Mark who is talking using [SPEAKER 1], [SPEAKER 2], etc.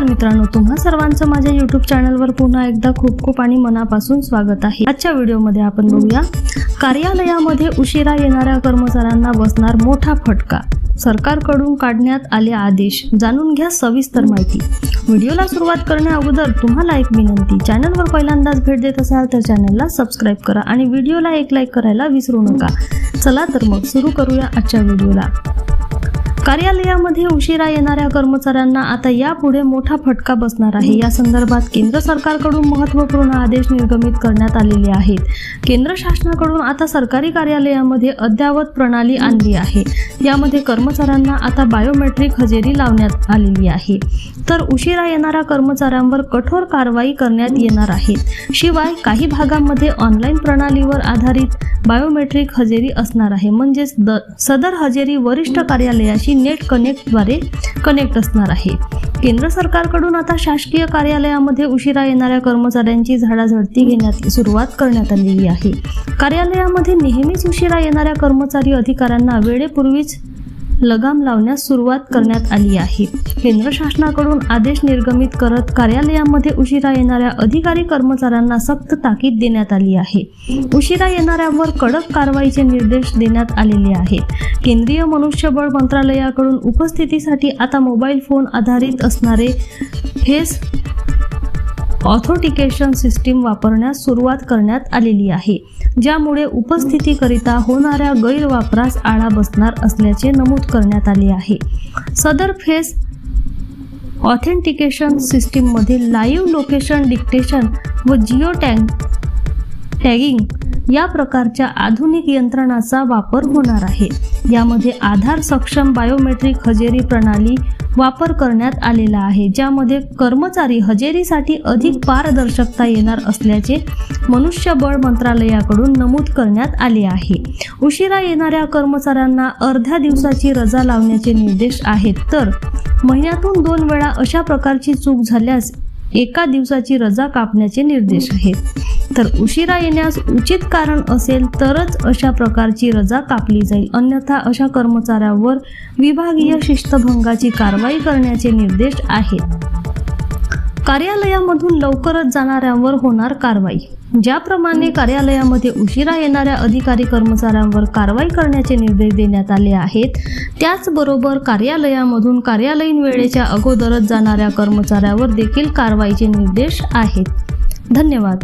[SPEAKER 1] मित्रांनो तुम्हा सर्वांचं माझ्या युट्यूब चॅनलवर पुन्हा एकदा खूप खूप आणि मनापासून स्वागत आहे. आजच्या व्हिडिओमध्ये आपण बघूया कार्यालयामध्ये उशिरा येणाऱ्या कर्मचाऱ्यांना बसणार मोठा फटका. सरकारकडून काढण्यात आले आदेश. जाणून घ्या सविस्तर माहिती. व्हिडिओला सुरुवात करण्या अगोदर तुम्हाला एक विनंती चॅनलवर पहिल्यांदाच भेट देत असाल तर चॅनलला सबस्क्राईब करा आणि व्हिडिओला एक लाईक करायला विसरू नका. चला तर मग सुरू करूया आजच्या व्हिडिओला. कार्यालयामध्ये उशिरा येणाऱ्या कर्मचाऱ्यांना आता यापुढे मोठा फटका बसणार आहे. या संदर्भात केंद्र सरकारकडून महत्त्वपूर्ण आदेश निर्गमित करण्यात आलेले आहेत. केंद्र शासनाकडून आता सरकारी कार्यालयामध्ये अद्ययावत प्रणाली आणली आहे. यामध्ये कर्मचाऱ्यांना आता बायोमेट्रिक हजेरी लावण्यात आलेली आहे. तर उशिरा येणाऱ्या कर्मचाऱ्यांवर कठोर कारवाई करण्यात येणार आहे. शिवाय काही भागांमध्ये ऑनलाईन प्रणालीवर आधारित बायोमेट्रिक हजेरी असणार आहे. म्हणजेच द सदर हजेरी वरिष्ठ कार्यालयाशी नेट कनेक्टद्वारे कनेक्ट असणार आहे. केंद्र सरकारकडून आता शासकीय कार्यालयामध्ये उशिरा येणाऱ्या कर्मचाऱ्यांची झाडाझडती घेण्यात सुरुवात करण्यात आलेली आहे. कार्यालयामध्ये नेहमीच उशिरा येणाऱ्या कर्मचारी अधिकाऱ्यांना वेळेपूर्वीच लगाम लावण्यास सुरुवात करण्यात आली आहे. केंद्र शासनाकडून आदेश निर्गमित करत कार्यालयामध्ये उशिरा येणाऱ्या अधिकारी कर्मचाऱ्यांना सक्त ताकीद देण्यात आली आहे. उशिरा येणाऱ्यांवर कडक कारवाईचे निर्देश देण्यात आलेले आहेत केंद्रीय मनुष्यबळ मंत्रालयाकडून उपस्थितीसाठी आता मोबाईल फोन आधारित असणारे फेस ऑथोटिकेशन सिस्टीम वापरण्यास सुरुवात करण्यात आलेली आहे. ज्यामुळे उपस्थितीकरिता होणाऱ्या गैरवापरास आळा बसणार असल्याचे नमूद करण्यात आले आहे. सदर फेस ऑथेंटिकेशन सिस्टीममध्ये लाईव्ह लोकेशन डिक्टेशन व जिओ टॅग टॅगिंग या प्रकारच्या आधुनिक यंत्रणाचा वापर होणार आहे. यामध्ये आधार सक्षम बायोमेट्रिक हजेरी प्रणाली वापर करण्यात आलेला आहे ज्यामध्ये कर्मचारी हजेरीसाठी अधिक पारदर्शकता येणार असल्याचे मनुष्यबळ मंत्रालयाकडून नमूद करण्यात आले आहे. उशिरा येणाऱ्या कर्मचाऱ्यांना अर्ध्या दिवसाची रजा लावण्याचे निर्देश आहेत तर महिन्यातून दोन वेळा अशा प्रकारची चूक झाल्यास एका दिवसाची रजा कापण्याचे निर्देश आहेत. तर उशिरा येण्यास उचित कारण असेल तरच अशा प्रकारची रजा कापली जाईल. अन्यथा अशा कर्मचाऱ्यावर विभागीय शिस्तभंगाची कारवाई करण्याचे निर्देश आहेत. कार्यालयामधून लवकरच जाणाऱ्यांवर होणार कारवाई. ज्याप्रमाणे कार्यालयामध्ये उशिरा येणाऱ्या अधिकारी कर्मचाऱ्यांवर कारवाई करण्याचे निर्देश देण्यात आले आहेत त्याचबरोबर कार्यालयामधून कार्यालयीन वेळेच्या अगोदरच जाणाऱ्या कर्मचाऱ्यावर देखील कारवाईचे निर्देश आहेत. धन्यवाद.